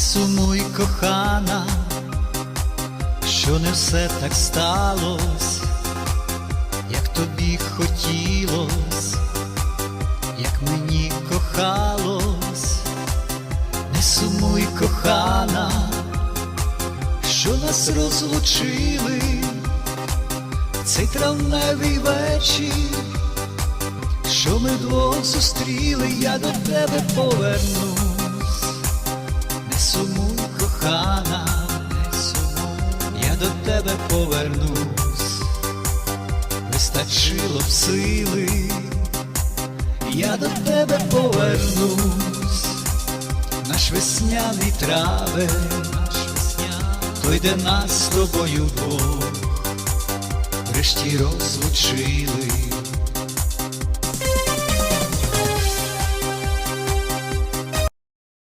сумуй, кохана, що не все так сталось, як тобі хотілось, як мені кохалось, не сумуй, кохана, що нас розлучили цей травневий вечір, що ми двох зустріли, я до тебе повернусь. Сумуй, кохана, я до тебе повернусь, вистачило б сили, я до тебе повернусь, наш весняний травень, наш весняний, той, де нас з тобою двох, врешті розлучили.